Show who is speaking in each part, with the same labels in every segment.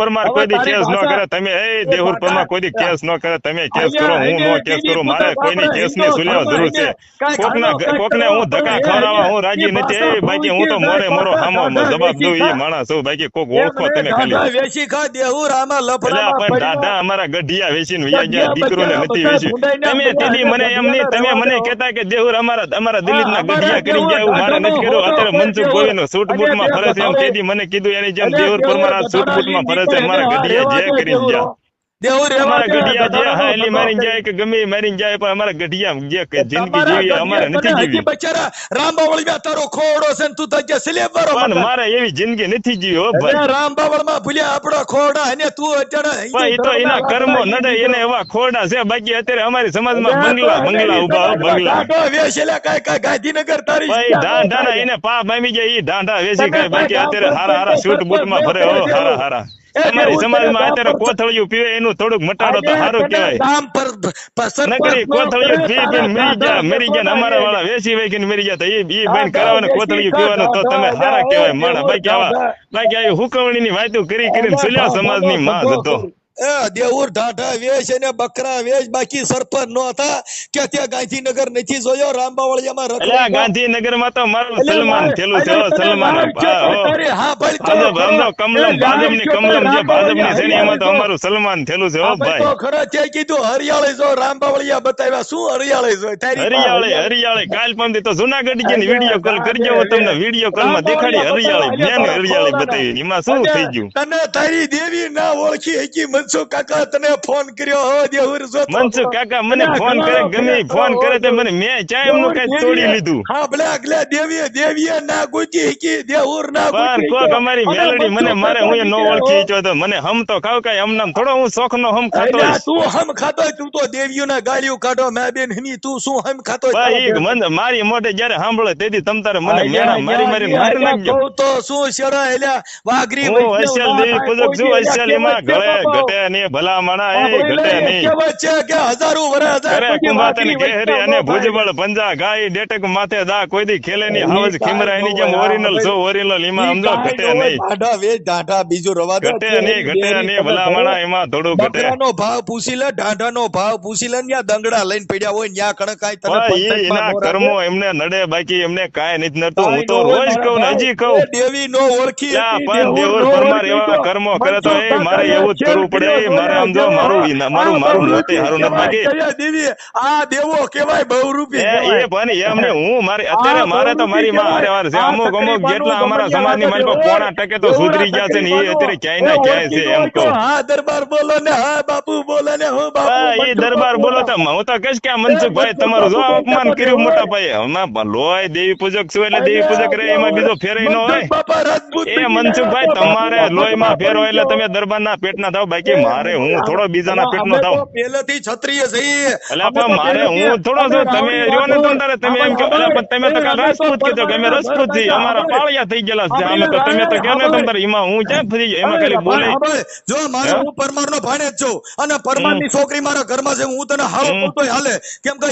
Speaker 1: પરમાર કોઈ દી કેસ ન કરે તમે એ દેહુર પરમાર કોઈ દી કેસ ન કરે તમે કેસ કરો હું નો કેસ કરું મારે કોઈની કેસની સુલેવા જરૂર છે. કોકના કોકને હું ધક્કા ખવડાવવા હું રાજી નથી એ બાકી હું તો મોરે મોરો હામો જવાબ દઉં એ માણસ હું બાકી કોક ઓળખો તમે ખાલી.
Speaker 2: વેચી ખા દેહુર
Speaker 1: આમાં
Speaker 2: લફડા
Speaker 1: પણ દાદા અમારા ગઢિયા વેચીને વયા ગયા દીકરોને નથી વેચ્યું. તમે તેથી મને એમ નહીં તમે મને કહેતા કે દેહુર અમારા અમારા દિલીપના ગઢિયા કરી ગયા એવું મારે નથી કર્યું. અત્યારે મનસુખ ગોહિલનો સૂટ બૂટમાં ફરે છે એમ તેથી મને કીધું એની જેમ દેહુર પરમાર સૂટ બૂટમાં ફરે છે અમારા ગઢિયા જે કરી
Speaker 2: દેવું રેવા
Speaker 1: અમારા ગઢિયા જે હાલી
Speaker 2: ભગવાન.
Speaker 1: જાય કે ગમે એ મારીને જાય પણ અમારા ગઢિયા જે જિંદગી જીવી અમારે નથી જીવી.
Speaker 2: બચારા રામ બાવળિયા તારો ખોડો છે તું તો જે સ્લેબ વાળો
Speaker 1: પણ. મારે એવી જિંદગી નથી જીવી હો ભાઈ.
Speaker 2: રામ બાવળમાં ભૂલ્યા આપણા ખોડા અને તું અત્યારે
Speaker 1: પણ એ તો એના કર્મો નડે એને એવા ખોડા છે બાકી અત્યારે અમારી સમાજમાં બંગલા બંગલા ઊભા બંગલા.
Speaker 2: ઢાંઢો વેચેલા કાંઈ કાંઈ ગાંધીનગર તારી
Speaker 1: ભાઈ ઢાંઢાના એને પાપ આવી ગયા ઈ ઢાંઢા વેચી ખાય બાકી અત્યારે હારા હારા શૂટ બૂટમાં ફરે હો હારા હારા. અમારી સમાજમાં અત્યારે કોથળિયું પીવે એનું થોડુંક મટાડો તો સારું કહેવાય.
Speaker 2: પર
Speaker 1: નકરી કોથળિયું પી મરી ગયા મરી ગયા અમારા વાળા વેચી વેચીને મરી ગયા તો ઈ ઈ બેન કરાવે કોથળિયું પીવાનું તો તમે સારા કહેવાય માણા બાકી આવા બાકી આવી હુકવણીની વાતો કરી કરીને સુલ્યા સમાજની માં
Speaker 2: એ દેવુર ઢાઢા વેશ અને બકરા વેશ બાકી સરપંચ નો હતા કે ત્યાં ગાંધીનગર નથી જોયો? રામબાવળિયામાં
Speaker 1: એટલે ગાંધીનગરમાં તો મારું સલમાન થેલું થેલો સલમાન હા, હા.
Speaker 2: ભાઈ તો
Speaker 1: ભાજપ કમલમ ભાજપની કમલમ જે ભાજપની એમાં તો અમારું સલમાન થેલું છે હો
Speaker 2: ભાઈ. તો ખરો તે કીધું હરિયાળી જો રામબાવળિયા બતાવ્યા. શું હરિયાળી જો? તારી
Speaker 1: હરિયાળી હરિયાળી. કાલ પંદી તો જુનાગઢની વીડિયો કોલ કરજો હું તમને વીડિયો કોલમાં દેખાડી હરિયાળી મેં હરિયાળી બતાવી. એમાં શું થઈ ગયું?
Speaker 2: તને તારી દેવી ના ઓળખી હકી મનસુખ કાકા તને ફોન કર્યો હો જે જો તો.
Speaker 1: મનસુખ કાકા મને ફોન કરે ગમે ફોન કરે તે મને મેં ચા એમનું કઈ તોડી લીધું.
Speaker 2: હા ભલે આગલે દેવીએ દેવીએ ના ગુજી હકી દેવુર ના
Speaker 1: પણ
Speaker 2: ગુજી
Speaker 1: કોક અમારી મેલડી મને મારે હું નો ઓળખી છો તો મને હમ તો ખાવ કાંઈ હમ નામ. થોડો હું શોખ નો હમ ખાતો
Speaker 2: તું હમ ખાતો તું તો દેવીઓના ગાળિયું કાઢો મેં બેન હમી તું શું હમ ખાતો
Speaker 1: ભાઈ મન- મારી મોઢે જયારે સાંભળે તેથી તમ તારે મને મેણા મારી મારી મારી નાખજો.
Speaker 2: તો શું શેરા એલા વાઘરી
Speaker 1: હું અસલ દેવી પૂજક છું અસલ એમાં ગળે
Speaker 2: બાપા.
Speaker 1: ઘટે નહીં ભલા મણા એ ઘટે નહીં.
Speaker 2: છે કે હજારો વર્ષ હજાર
Speaker 1: કુંભાતન કેહરી અને ભુજબળ પંજા ગાય ડેટક માથે દા કોઈ દી ખેલે ની હાવજ
Speaker 2: કાંઈ
Speaker 1: ખીમરા એની જેમ
Speaker 2: ન હોય,
Speaker 1: ઓરિજિનલ છો ઓરિજિનલ એમાં સમજો ઘટે નહીં.
Speaker 2: ઢાઢા ઢાઢા બીજું રવા
Speaker 1: ઘટે નહીં ઘટે નહીં ભલા મણા એમાં થોડું ઘટે.
Speaker 2: નો ભાવ પૂછી લે ઢાઢાનો ભાવ પૂછી લે ન્યા દંગડા લઈને પડ્યા હોય ન્યા કણકાય તને
Speaker 1: એના કર્મો એમને નડે બાકી એમને કાય નથી નડતું. હું તો રોજ કહું ને હજી કહું.
Speaker 2: દેવી નો ઓળખી
Speaker 1: પણ દેવર પરમાર એવા કર્મો કરે તો એ મારે એવું જ કરવું પડે એ મારે આમ જો મારું મારું મારું મોતે હારું નથી બાકી.
Speaker 2: દેવી આ દેવો કેવાય બહુરૂપી
Speaker 1: એ પણ એમને હું મારી અત્યારે મારે તો મારી માં હારે વાર છે. અમુક અમુક જેટલા અમારા સમાજની મારી પાસે પોણા ટકે તો સુધરી ગયા છે ને એ અત્યારે ક્યાંય ના ક્યાંય છે એમ કહું.
Speaker 2: હા દરબાર બોલો ને હા બાપુ બોલો ને હું બાપુ
Speaker 1: હા, ઈ
Speaker 2: મનસુખ
Speaker 1: દરબાર બોલો તો હું તો કહીશ કે આ મનસુખભાઈ તમારું જો અપમાન કર્યું મોટા ભાઈ હમણાં લોય દેવી પૂજક છું એટલે દેવી પૂજક રે એમાં બીજો ફેરવી ન હોય.
Speaker 2: મનસુખ ભાઈ
Speaker 1: એ મનસુખભાઈ તમારે લોહીમાં માં હોય એટલે તમે દરબારના પેટના થાવ બાકી મારે હું થોડો બીજાના પેટનો થાવ
Speaker 2: પહેલેથી ક્ષત્રિય છીએ.
Speaker 1: એટલે પણ મારે હું થોડો છું તમે રહ્યો ને તારે તમે એમ કહો પણ તમે તો રાજપૂત કીધો કે અમે રાજપૂત છીએ. અમારા પાળિયા થઈ ગયેલા છે. અમે તો તમે તો કહો ને તમ તારે એમાં હું ક્યાં ફરી એમાં ખાલી બોલે.
Speaker 2: જો મારે
Speaker 1: હું?
Speaker 2: પરમાર નો ભાણે જ છું અને પરમારની છોકરી મારા ઘરમાં છે હું તને હારો. બોલતોય હાલે. કેમ કે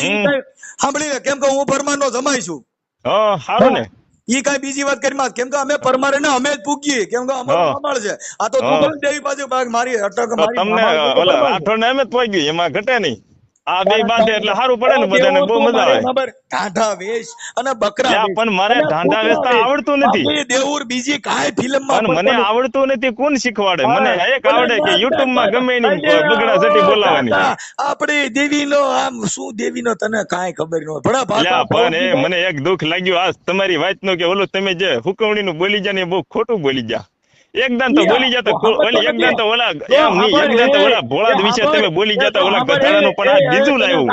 Speaker 2: સાંભળી કેમ કે હું પરમાર નો જમાઈ છું.
Speaker 1: હા સારું ને.
Speaker 2: ઈ કઈ બીજી વાત કરી માં કેમ કે અમે પરમારે ને અમે જ પૂગીએ. કેમ કે અમારું પ્રમાણ છે. આ તો
Speaker 1: હા.
Speaker 2: દેવી બાજુ ભાગ મારી અટક મારી
Speaker 1: તમને ઓલા
Speaker 2: પરમાર
Speaker 1: ને એમ જ પહોંચી ગયું એમાં ઘટે નહીં. આ બે બાંધે એટલે સારું પડે ને બધાને બહુ મજા આવે.
Speaker 2: ઢાંઢા વેશ અને બકરા
Speaker 1: પણ મને ઢાંઢા આવડતું નથી.
Speaker 2: દેવુર બીજી કાંઈ ફિલ્મમાં
Speaker 1: પણ મને આવડતું નથી કોણ શીખવાડે? મને એક આવડે કે યુટ્યુબમાં ગમે એની બગડા જટી બોલાવાની.
Speaker 2: દાદા, દેવી નો આમ શું દેવી નો તને કાંઈ ખબર ન હોય.
Speaker 1: પણ એ મને એક દુઃખ લાગ્યું. આ તમારી વાતનું કે ઓલું તમે જે હુકવણી નું બોલી જા ને એ બહુ ખોટું બોલી જા એકદમ તો બોલી જતા ઓલી
Speaker 2: હવે
Speaker 1: એકદમ તો ઓલા એમ નહીં એક તો ઓલા ભોળાદ વિશે તમે બોલી જતા ઓલા ગધાડાનું પણ આ બીજું લાવ્યું.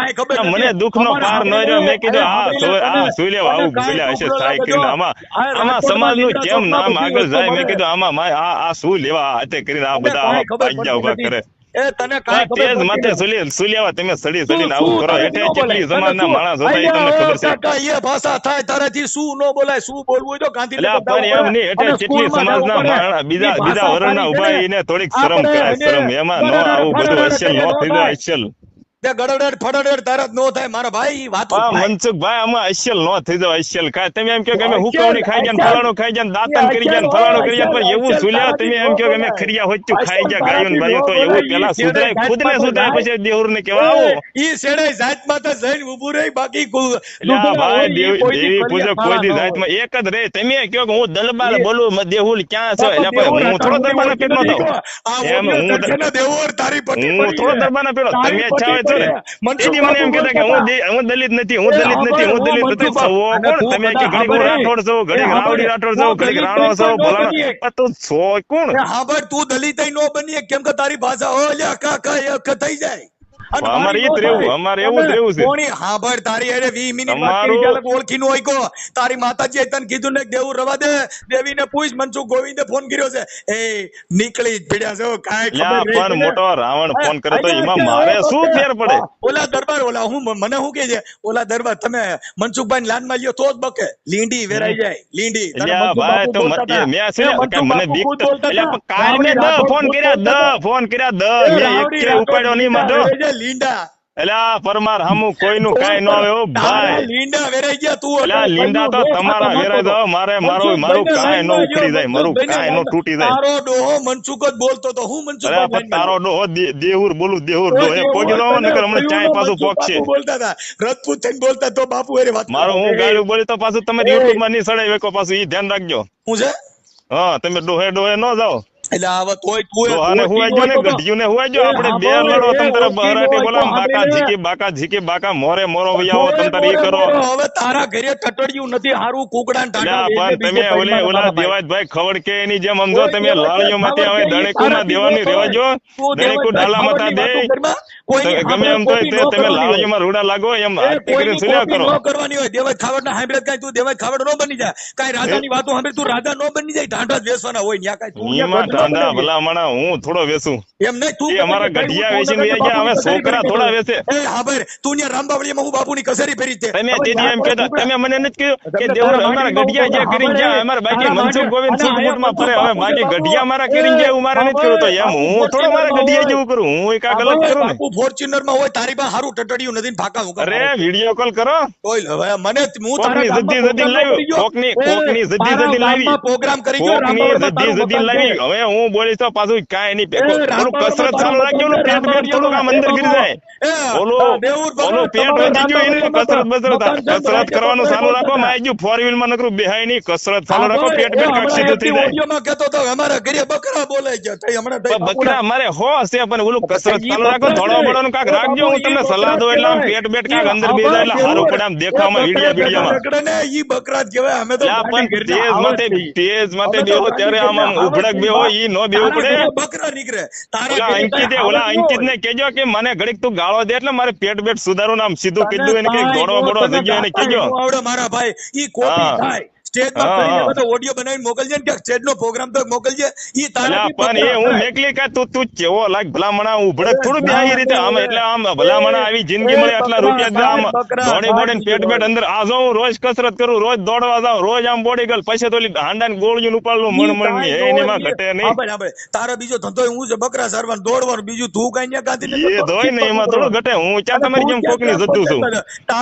Speaker 1: મને દુઃખ નો
Speaker 2: અમારા
Speaker 1: પાર ન રહ્યો. મેં કીધું આ આ
Speaker 2: તને-
Speaker 1: સુઈ લેવા આવું ભૂલ્યા હશે
Speaker 2: થાય
Speaker 1: કરીને આમાં આમાં
Speaker 2: રાજકોટમાં
Speaker 1: સમાજનું
Speaker 2: લીમડા
Speaker 1: કેમ નામ આગળ જાય મેં કીધું આમાં આ આ શું લેવા હાથે કરીને આ બધા આમાં
Speaker 2: ખબર ઊભા
Speaker 1: કરે.
Speaker 2: એ તને કાઈ ખબર
Speaker 1: તેજ માથે સુલી સુલિયાવા તમે સડી સડીને આવું કરો.
Speaker 2: બોલાય?
Speaker 1: કેટલી
Speaker 2: જમાના
Speaker 1: માણસ હતા એ તમને ખબર છે.
Speaker 2: કાકા, એ ભાષા થાય તારાથી શું નો બોલાય શું બોલવું હોય તો ગાંધી
Speaker 1: એટલે પણ એમ નહીં. એટલે કેટલી સમાજના માણસ બીજા બીજા વર્ણના
Speaker 2: ઊભા
Speaker 1: એને થોડીક શરમ કરાય શરમ. એમાં નો આવું બધું હશે નો થઈ જાય અસલ
Speaker 2: તે ગડડડ ફડડડ તરત નો થાય. મારા ભાઈ વાત
Speaker 1: હા. મનસુખભાઈ આમાં અશ્યલ નો થઈ જાવ અશ્યલ કાય તમે એમ કહો કે અમે હુકવણી ખાઈ ગયા ને ફલાણું ખાઈ ગયા ને કરી ગયા ને ફલાણું કરી ગયા પણ એવું સુલ્યા તમે એમ કહો કે અમે ખરિયા હોચ્યું ખાઈ ગયા ગાયો ને તો એવું પેલા સુધરાય ખુદને સુધરાય પછી દેહુર ને કેવા આવો
Speaker 2: ઈ શેડે જાતમાં તો જઈને ઊભું રહી બાકી
Speaker 1: ભાઈ દેવી પૂજક કોઈ દી જાતમાં એક જ રે તમે કહો કે હું દલબાલ બોલું મ- દેહુલ ક્યાં છે? એટલે પણ હું થોડો દરબારના પેટનો થાવ
Speaker 2: આ
Speaker 1: એમ હું
Speaker 2: સર્જને તારી પટ્ટી
Speaker 1: હું થોડો પેટો
Speaker 2: તારી
Speaker 1: તમે ચાવે મને એમ કહેતા કે હું હું દલિત નથી હું દલિત નથી હું દલિત નથી છો કોણ તમે કે ઘડીક હું રાઠોડ છો ઘડીક રાવડી રાઠોડ છો ઘડીક રાણો છો ભલાણો પણ તું છો કોણ?
Speaker 2: હા ભાઈ તું દલિત નો બની કેમ કે તારી ભાષા હો કાકા એક થઈ જાય.
Speaker 1: અમારે ઈ જ રહેવું, અમારે એવું જ રહેવું છે.
Speaker 2: કોણી હા તારી અરે વી મિનિટ
Speaker 1: તમારું-
Speaker 2: ઓળખી હોય કો તારી માતાજીએ તને કીધું ને દેવું રવા દે દેવીને પૂછ મનસુખ ગોવિંદે ફોન કર્યો છે? એ નીકળી જ પડ્યા છો કાંઈ
Speaker 1: લ્યા
Speaker 2: ખબર
Speaker 1: પણ મોટો રાવણ ફોન કરે તો એમાં મારે શું ફેર પડે?
Speaker 2: ઓલા દરબાર ઓલા હું મને શું કે છે? ઓલા દરબાર તમે મનસુખભાઈ લાનમાં લ્યો તો જ બકે. લીંડી વેરાઈ જાય લીંડી.
Speaker 1: ભાઈ તો મેં મને બીક તો કાલ મેં
Speaker 2: રાવડી
Speaker 1: ફોન કર્યા
Speaker 2: દ
Speaker 1: ફોન કર્યા
Speaker 2: એ
Speaker 1: મેં ઉપાડ્યો નહીં માધો.
Speaker 2: લીંડા.
Speaker 1: એલા પરમાર હામું કોઈનું કાંઈ ન આવે ઓ ભાઈ.
Speaker 2: લીંડા વેરાઈ ગયા તું એલા
Speaker 1: લીંડા તો તમારા
Speaker 2: વેરાઈ
Speaker 1: દો મારે મારો મારું કાંઈ ન ઉખડી જાય મારું કાંઈ ન તૂટી જાય.
Speaker 2: તારો ડોહો મનસુખ જ બોલતો તો હું મનસુખ
Speaker 1: અરે તારો ડોહો દેહુર બોલું દેહુર ડોહે. પોગી દો કર હમણે ચાય પાછું પોકશે
Speaker 2: બોલતા હતા. રજપૂત થઈને બોલતા તો બાપુ એરે વાત
Speaker 1: મારો હું ગાળું બોલી તો પાછું તમે. યુટ્યુબમાં નહીં સડાઈ વેકો પાછું ઈ ધ્યાન રાખજો.
Speaker 2: હું છે?
Speaker 1: હા તમે ડોહે ડોહે ન જાઓ.
Speaker 2: એટલે હવે તોય તું
Speaker 1: ડોહાને હુવાઈ ગયો ને? હુવાઈ આપણે બે લડો તમ તારે બહરાટી બોલાવો બાકા ઝીકી બાકા ઝીકી બાકા મોરે મોરો વૈયાવો તમ તારે ઈ કરો.
Speaker 2: હવે તારા ઘરે ટટડિયું નથી હારું કુકડા ને ટાટા
Speaker 1: પણ તમે ઓલે ઓલા. દેવાજભાઈ ખવડકે એની જેમ સમજો તમે લાળીઓ માંથી
Speaker 2: ખબર
Speaker 1: હવે
Speaker 2: કે ઈ
Speaker 1: દેવાની
Speaker 2: દીવો
Speaker 1: રેવાજો દણેકુ ડાલા માતા દે. ગમે એમ તોય તે તમે
Speaker 2: કરવાની
Speaker 1: માં રૂડા લાગો એમ આરતી સુલ્યા કરો.
Speaker 2: કરવાની હોય. દેવાજ ખાવડ ના હાંભળે કાઈ તું દેવાજ ખાવડ નો બની જાય. કાઈ રાજાની વાતો હાંભળે તું રાજા નો બની જાય. ઢાંઢા જ હોય ન્યા કાઈ તું
Speaker 1: ભલામણા હું થોડો વેસું
Speaker 2: એમ નહીં તું
Speaker 1: અમારા ગઢિયા વેચીને ગયા,
Speaker 2: કરતો
Speaker 1: હવે છોકરા થોડા
Speaker 2: કરી એ હા તું ન્યા રામબાવળીયામાં હું બાપુની કસેરી ફેરી તે
Speaker 1: તમે
Speaker 2: હવે
Speaker 1: તેથી એમ કહેતા તમે મને નથી કહ્યું કે
Speaker 2: તમને
Speaker 1: અમારા ગઢિયા જે
Speaker 2: બાપુ
Speaker 1: ગયા અમારા બાકી મનસુખ ગોવિંદ
Speaker 2: અને
Speaker 1: ફરે હવે બાકી ગઢિયા મારા
Speaker 2: એ,
Speaker 1: ગયા એવું મારે નથી કરવું તો એમ હું થોડો મારા ગઢિયા જેવું કરું હું એક
Speaker 2: હા,
Speaker 1: ગલત કરું ને.
Speaker 2: બાપુ ફોર્ચ્યુનરમાં હોય તારી પાસે હારું ટટડિયું નથી ફાકા હુકા
Speaker 1: અરે. વીડિયો કોલ કરો.
Speaker 2: ઓય હવે મને હું તમને
Speaker 1: જદ્દી જદ્દી લાવ્યો. કોકની- કોકની જદ્દી જદ્દી લાવી.
Speaker 2: પ્રોગ્રામ કરી ગયો,
Speaker 1: કોકની જદ્દી જદ્દી લાવી. હવે હું બોલીશ તો પાછું કાંઈ નહીં. પેકો થોડું કસરત ચાલુ રાખજો ને
Speaker 2: મકાન
Speaker 1: પેટ થોડું આમ અંદર ગીરી જાય. ઓલું પેટ વધી ગયું એને કસરત બસરત કસરત કરવાનું ચાલુ રાખો માય ગયું ફોર વ્હીલમાં નકરું બેહાય નહીં કસરત ચાલુ રાખો પેટ પેટ કાંઈક સીધું થઈ જાય.
Speaker 2: અમારા ઘરે બકરા બોલાઈ ગયા તઈ હમણાં
Speaker 1: બકરા મારે હો હશે પણ ઓલું કસરત ચાલુ રાખો થોડો બડો નું કાંઈક રાખજો હું તમને સલાહ દઉં એટલે આમ પેટ બેટ. કાંઈક અંદર
Speaker 2: ઈ
Speaker 1: બે જાય એટલે
Speaker 2: હારું
Speaker 1: પડે આમ. દેખાવામાં વીડિયો
Speaker 2: બકરા ને ઈ બકરા જ કહેવાય. અમે તો
Speaker 1: પણ તેજ
Speaker 2: આવત
Speaker 1: તેજ માથે બેહો ત્યારે આમ ઉભડક બેહો ઈ નો
Speaker 2: દેવું
Speaker 1: પડે.
Speaker 2: બકરા નીકળે. તારા
Speaker 1: ઓલા અંકિત
Speaker 2: ને
Speaker 1: કેજો કે મને ઘડીક તું ગાળો દે એટલે મારે પેટ બેટ સુધારું નામ સીધું કીધું એને
Speaker 2: કઈ
Speaker 1: ઘોડો
Speaker 2: નો તને
Speaker 1: જગ્યા એને કેજો
Speaker 2: આવડે મારા ભાઈ. ઈ કોપી. થાય. સ્ટેજમાં
Speaker 1: હા,
Speaker 2: કરીને
Speaker 1: હા.
Speaker 2: બધો ઓડિયો બનાવીને મોકલજે ને કે સ્ટેજનો પ્રોગ્રામ તો મોકલજે. ઈ
Speaker 1: અલ્યા પણ એ હું મેકલી કા તું તું કેવો લાગ ભલામણા ઉભડક થોડું બે આવી રીતે આમ એટલે આમ ભલામણા આવી જિંદગી મળે આટલા
Speaker 2: બકરા,
Speaker 1: રૂપિયા આમ
Speaker 2: બકરા,
Speaker 1: દોડી બોડીને પેટ અંદર આ જો હું રોજ કસરત કરું રોજ દોડવા જાઉં રોજ આમ બોડી ગર્લ પછી તો હાંડા ને ગોળીયું ઉપાડલું મણ મણની
Speaker 2: ઈ
Speaker 1: માં ઘટે નહીં.
Speaker 2: આપણે આપણે તારો બીજો ધંધો હું છે બકરા સારવાનું દોડવાનું બીજું તું કઈ ન્યા ગાંધીનગર
Speaker 1: એ ધોઈ ને એમાં થોડું ઘટે. હું
Speaker 2: ચા
Speaker 1: તમારી જેમ કોકની જતું છું.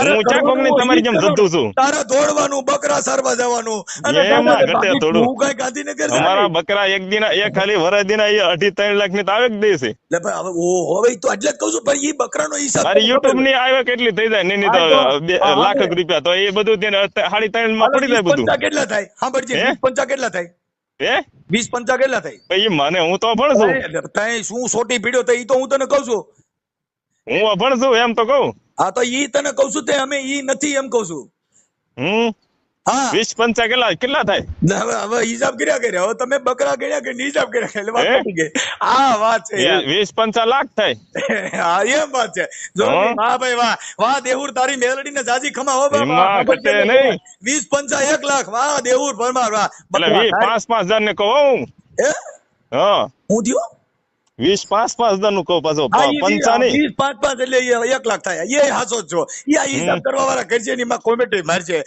Speaker 1: હું ચા
Speaker 2: કરવાનું
Speaker 1: તમારી જેમ જતું છું.
Speaker 2: તારા દોડવાનું બકરા સારવા જવાનું અને
Speaker 1: એમાં
Speaker 2: તારે
Speaker 1: ઘટે
Speaker 2: બાકી
Speaker 1: થોડું.
Speaker 2: તું કઈ ગાંધીનગર જાય?
Speaker 1: અમારા બકરા એક દિન એક ખાલી વરસ એ અઢી ત્રણ લાખની તો દે છે.
Speaker 2: લે ભાઈ હવે ઓ હવે તો એટલે જ કહું છું પણ ઈ બકરાનો હિસાબ
Speaker 1: મારી યુટ્યુબની આવે કેટલી થઈ જાય? નહીં નહીં તો
Speaker 2: તો-
Speaker 1: બે-
Speaker 2: હા, હા.
Speaker 1: લાખ રૂપિયા તો એ બધું તેને સાડી
Speaker 2: ત્રણમાં
Speaker 1: પડી જાય બધું.
Speaker 2: પંચા કેટલા થાય? સાંભળજે પંચા કેટલા થાય?
Speaker 1: હે?
Speaker 2: વીસ પંચા કેટલા થાય?
Speaker 1: પછી મને હું તો અભણ છું.
Speaker 2: તઈ શું સોટી પીડ્યો તો એ તો હું તને કઉ છું.
Speaker 1: હું અભણ છું એમ તો કઉ
Speaker 2: હા તો ઈ તને કહું છું તે અમે ઈ નથી એમ કઉ છું.
Speaker 1: હમ વીસ પંચા કેટલા કેટલા થાય?
Speaker 2: હવે હવે હિસાબ કર્યા કર્યા. હવે તમે બકરા ગણ્યા કે હિસાબ કર્યા? એટલે વાત કે આ વાત છે
Speaker 1: વીસ પંચા લાખ થાય.
Speaker 2: હા એમ વાત છે. જો. વાહ ભાઈ વાહ. વાહ દેવુર તારી મેલડી ને જાજી ખમા હો ને?
Speaker 1: નહીં.
Speaker 2: વીસ પંચા એક લાખ. વાહ દેવુર પરમાર વાહ.
Speaker 1: પાંચ પાંચ હજાર ને કહું હું.
Speaker 2: હે?
Speaker 1: હા.
Speaker 2: હું થયો?
Speaker 1: વીસ પાંચ પાંચ હજારનું કહું પાછો
Speaker 2: હા,
Speaker 1: પંચા
Speaker 2: વી- વીસ પાંચ પાંચ એટલે એક લાખ થાય. એ હાસો છો એ હિસાબ કરવા વાળા કરશે ની માં કોમેન્ટ મારશે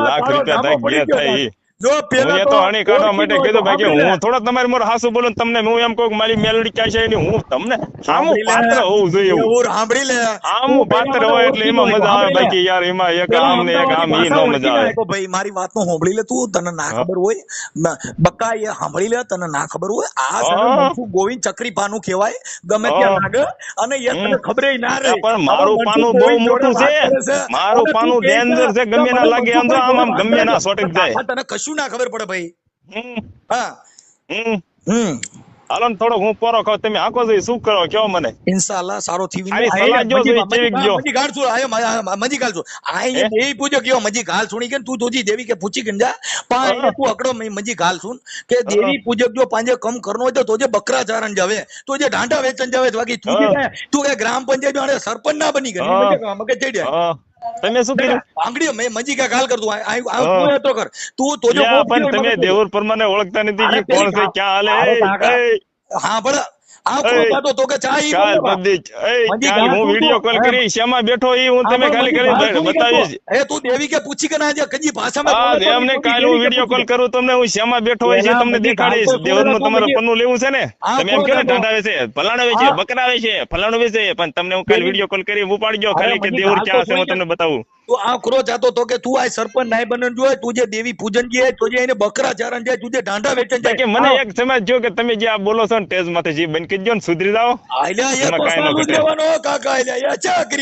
Speaker 1: લાખ રૂપિયા થાય, ગયા થાય.
Speaker 2: જો પેલા
Speaker 1: તો હણી કાઢવા માટે કીધું
Speaker 2: ભાઈ કે
Speaker 1: હું થોડો તમારે મોર હાસુ બોલું તમને હું એમ કહું મારી મેલડી ક્યાં છે એની હું તમને આમું પાત્ર હોવું જોઈએ એવું.
Speaker 2: સાંભળી લે.
Speaker 1: આમું પાત્ર હોય એટલે એમાં મજા આવે બાકી યાર એમાં એક આમ ને એક આમ ઈ નો મજા આવે.
Speaker 2: ભાઈ મારી વાતનો સાંભળી લે તું તને ના ખબર હોય. બકા એ સાંભળી લે તને ના ખબર હોય. આ ને ગોવિંદ ચક્રી પાનું કહેવાય. ગમે ત્યાં. લાગે અને એ તને ખબર ના રહે.
Speaker 1: પણ મારું પાનું બહુ મોટું છે.
Speaker 2: વાત.
Speaker 1: મારું પાનું ડેન્જર છે ગમે ના લાગે આમ તો આમ આમ ગમે ના
Speaker 2: વાત
Speaker 1: સોટક જાય.
Speaker 2: તને કશું ના ખબર પડે ભાઈ? હા.
Speaker 1: હમ.
Speaker 2: હમ.
Speaker 1: હાલો ને થોડોક હું પોરો ખાવ તમે આખો જઈ શું કરો કયો મને.
Speaker 2: ઇન્શાલ્લાહ સારો
Speaker 1: થીવી જો જોઈ જો.
Speaker 2: મજી ગાળ છું આયો મજી ગાળ છું આ એ પૂજો કયો મજી ગાળ સુણી કે તું જોજી દેવી કે પૂછી કે જા. પા તું અકડો મજી ગાળ સુન કે દેવી પૂજક જો પાંજે કમ કરનો હોય તો તોજે બકરા ચારણ જાવે. તો જે ઢાંઢા વેચન જાવે. બાકી તું જે તું કે ગ્રામ પંચાયત આને સરપંચ ના બની ગઈ મગજ ચડી જાય.
Speaker 1: તમે શું કર્યું?
Speaker 2: આંગળીઓ મેં મજી કા કાલ કર તું. આ. તું કર. તું
Speaker 1: તો
Speaker 2: જો
Speaker 1: પણ તમે દેવર પરમાને ઓળખતા નથી કે કોણ છે ક્યાં હાલે?
Speaker 2: હા પણ તો તો કે
Speaker 1: જ- હું વિડિયો કોલ કરી શેમાં બેઠો ઈ હું તમે ખાલી કરી બતાવીશ.
Speaker 2: એ તું દેવી કે પૂછી કે ના જે કજી ભાષામાં
Speaker 1: એમને કાલ હું વિડિયો કોલ કરું તમને હું શેમાં બેઠો હોય છે તમને દેખાડીશ.
Speaker 2: ગાળ
Speaker 1: દેવરનું
Speaker 2: બોલે
Speaker 1: તમારું પન્નું લેવું છે ને? તમે એમ
Speaker 2: કોણ
Speaker 1: કહો ને
Speaker 2: હતો?
Speaker 1: ઢાંઢા વેચે ફલાણો વેચે
Speaker 2: હા.
Speaker 1: બકરા વેચે વેચે પણ તમને હું કાલ વિડિયો કોલ કરી ઉપાડજો
Speaker 2: અરે
Speaker 1: ખાલી કે દેવર ક્યાં છે હું તમને બતાવું.
Speaker 2: તું જાતો તો કે તું આ સરપંચ નાય બનન જોઈએ તું જે દેવી પૂજન જે તું જે એને બકરા ચારણ જાય તું જે ઢાંઢા વેચન
Speaker 1: મને એક સમજ જો કે તમે જે આ બોલો છો ને ટેજમાંથી જે બંધ દો ને સુધરી જાઓ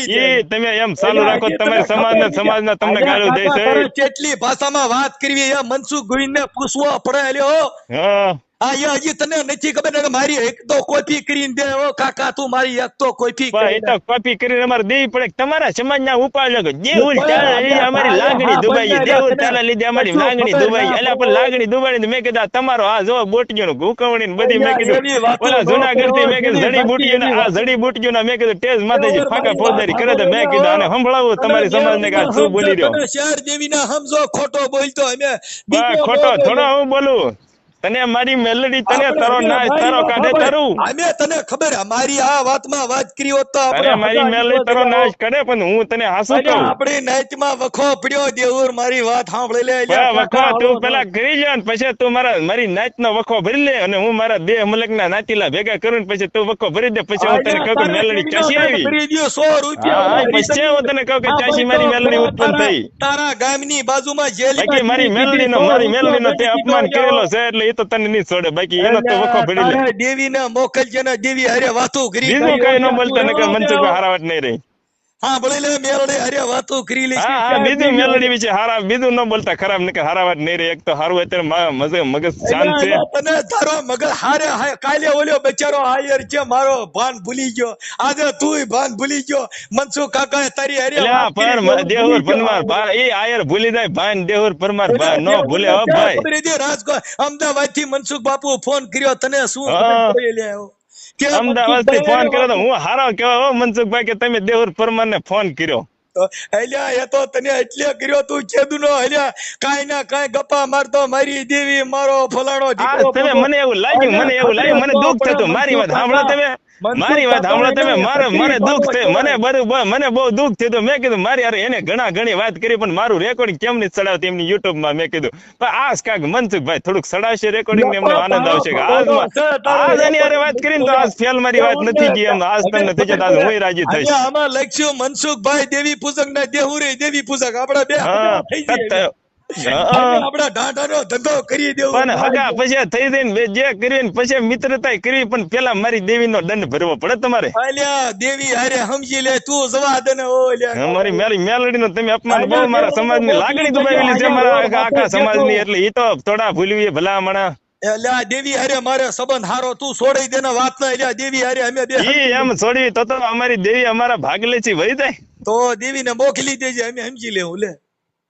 Speaker 2: છે
Speaker 1: તમે એમ ચાલુ રાખો
Speaker 2: એ
Speaker 1: સમાજ ને સમાજ ના તમને ગાળો દેશે
Speaker 2: તારે કેટલી ભાષામાં વાત કરવી એ મનસુખ ગોવિંદ ને પૂછવો પડે
Speaker 1: હા
Speaker 2: આ હજી તને નથી ખબર ને મારી એક તો કોપી કરીને દે ઓ કાકા તું મારી એક તો કોપી
Speaker 1: એ તો કોપી કરીને અમારે દેવી પડે. તમારા સમાજ ના ઉપાડ દેવું
Speaker 2: પણ
Speaker 1: લીધે અમારી લાગણી દુબાઈ દેવું
Speaker 2: તને
Speaker 1: લીધે અમારી લાગણી દુબાઈ એટલે પણ લાગણી દુબાઈ મેં કીધું તમારો આ જો બોટિયો નું હુકવણી બધી મેં કીધું. ઓલા
Speaker 2: જુનાગઢથી
Speaker 1: મેં કીધું જડી બુટીઓ
Speaker 2: ને
Speaker 1: આ. જડી બુટીઓ ના મેં કીધું ટેજ માતાજી ફાંકા ફોજદારી કરે તો મેં કીધું
Speaker 2: અને
Speaker 1: સંભળાવું તમારી સમાજ ને કે શું બોલી રહ્યો?
Speaker 2: શહેર દેવી ના સમજો ખોટો બોલતો અમે
Speaker 1: ખોટો થોડો હું બોલું. તને મારી મેલડી તને તારો
Speaker 2: અમે
Speaker 1: તારો કાઢે. તારું.
Speaker 2: અમે તને ખબર અમારી આ વાતમાં વાત કરી હોત તો આપણે
Speaker 1: મારી મેલડી તારો
Speaker 2: અગાઉ
Speaker 1: કરે પણ હું તને હાસું કહું.
Speaker 2: આપણી નાચમાં વખો પડ્યો દેવર મારી વાત સાંભળી લે અલ્યા,
Speaker 1: વખો તું પેલા કરી જા ને પછી તું મારા મારી નાચ નો વખો ભરી લે અને હું મારા બે મલકના નાતીલા ભેગા કરું ને પછી તું વખો ભરી દે પછી હું તને કહું કે મેલડી ચાસી આવી.
Speaker 2: ભરી દ્યો, સો રૂપિયા
Speaker 1: પછી હું તને કહું કે ચાસી મારી મેલડી ઉત્પન્ન થઈ.
Speaker 2: તારા ગામની બાજુમાં
Speaker 1: જેલી મારી
Speaker 2: મેલડીનો
Speaker 1: મેલડી નો મારી
Speaker 2: મેલડીનો
Speaker 1: મેલડી નો તે અપમાન કરેલો છે એટલે એ તો તને નહીં છોડે બાકી એનો તો વખો ભરી લે.
Speaker 2: દેવી દેવીને મોકલજે ને દેવી હારે વાતો કરી
Speaker 1: બીજું કઈ ન બોલતા ને
Speaker 2: કે
Speaker 1: મનસુખ હારાવટ નહીં રહી.
Speaker 2: હા ભલે લે મેલડે હરે વાતો કરી લે
Speaker 1: હા બીજું મેલડી વિશે હારા બીજું ન બોલતા ખરાબ નકે હારા વાત નહીં રે એક તો હારું અત્યારે મજે મગજ શાંત છે
Speaker 2: તને તારો મગજ હારે હારે કાલે ઓલ્યો બેચારો હાયર છે મારો ભાન ભૂલી ગયો આજે તુંય ભાન ભૂલી ગયો મનસુ કાકા તારી હરે કરી,
Speaker 1: પર દેહુર. પરમાર ભા- એ હાયર ભૂલી જાય ભાન દેહુર પરમાર ભા નો ભૂલે હો ભાઈ?
Speaker 2: રાજકોટ અમદાવાદથી મનસુખ બાપુ ફોન કર્યો તને શું
Speaker 1: હા.
Speaker 2: લે અમદાવાદથી
Speaker 1: ફોન કર્યો તો હું હારો કેવા હો મનસુખભાઈ કે તમે દેવર પરમાર ને ફોન કર્યો.
Speaker 2: તો એ તો તને એટલે કર્યો તું કેદું નો અલ્યા ના કાઈ ગપ્પા મારતો મારી દેવી મારો ફલાણો
Speaker 1: તમે મને એવું લાગ્યું મને એવું લાગ્યું મને દુઃખ થતું. મારી વાત સાંભળો તમે. મારી વાત સાંભળો તમે. મારે મને દુઃખ થયું મને બધું મને બહુ દુઃખ થયું હતું. મેં કીધું મારી હારે એને ઘણા ઘણી વાત કરી પણ મારું રેકોર્ડિંગ કેમ નહીં ચડાવતી? એમની યુટ્યુબમાં મેં કીધું પણ આજ મનસુખ મનસુખભાઈ થોડુંક ચડાવશે રેકોર્ડિંગ એમને આનંદ આવશે. કે આજ આજ એની હારે વાત કરીને તો આજ ફેલ મારી વાત નથી ગઈ એમ. આજ તમને થઈ જતા હું રાજી થઈશ.
Speaker 2: આમાં લખ્યું મનસુખભાઈ દેવી પૂજક ના દેહુરી દેવી પૂજક. આપડા બે થઈ જાય ધંધો કરી
Speaker 1: પણ હગા પછી થઈ જઈને જે કરી ને પછી મિત્રતા કરી પણ પેલા મારી દેવીનો દંડ ભરવો પડે તમારે.
Speaker 2: દેવી હારે સમજી લે તું જવા દે ને ઓ અલ્યા
Speaker 1: અમારી મારી તમે અપમાન બહુ મારા સમાજની લાગણી છે મારા આખા સમાજની એટલે ઈ તો થોડા ભૂલવી ભલામણા.
Speaker 2: અલ્યા દેવી હારે મારે સંબંધ હારો તું છોડી દેને વાત ના દેવી હારે અમે બે
Speaker 1: એમ છોડી તો તો અમારી દેવી અમારા ભાગલે છે વહી જાય.
Speaker 2: તો દેવી ને મોકલી દેજે અમે સમજી લેવું લે.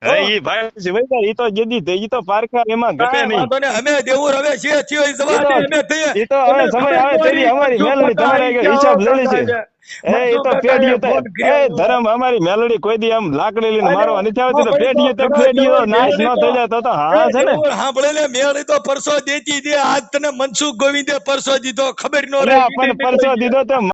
Speaker 1: અરે ઈ ભાગ છે વહી જાય ઈ તો જદી થઈ ઈ તો પારકા એમાં ઘટે નહીં.
Speaker 2: વાંધો નહીં. અમે દેવું હવે છે થયો એ અમે થઈએ.
Speaker 1: ઈ તો હવે સમય આવે તેરી અમારી મેલડી તમારે હિસાબ લડી છે. એ ઈ તો પેઢીઓ તો એ ધર્મ અમારી મેલડી કોઈ દી આમ લાકડી લઈને મારવા નથી આવતી તો પેઢીઓ તો પેઢીઓ નાશ ન થઈ જાય તો તો હા છે ને.
Speaker 2: સાંભળે ને મેળી તો પરસો દેતી દે આજ તને મનસુખ ગોવિંદે પરસો દીધો ખબર નો રહી.
Speaker 1: આપણને પરસો દીધો તો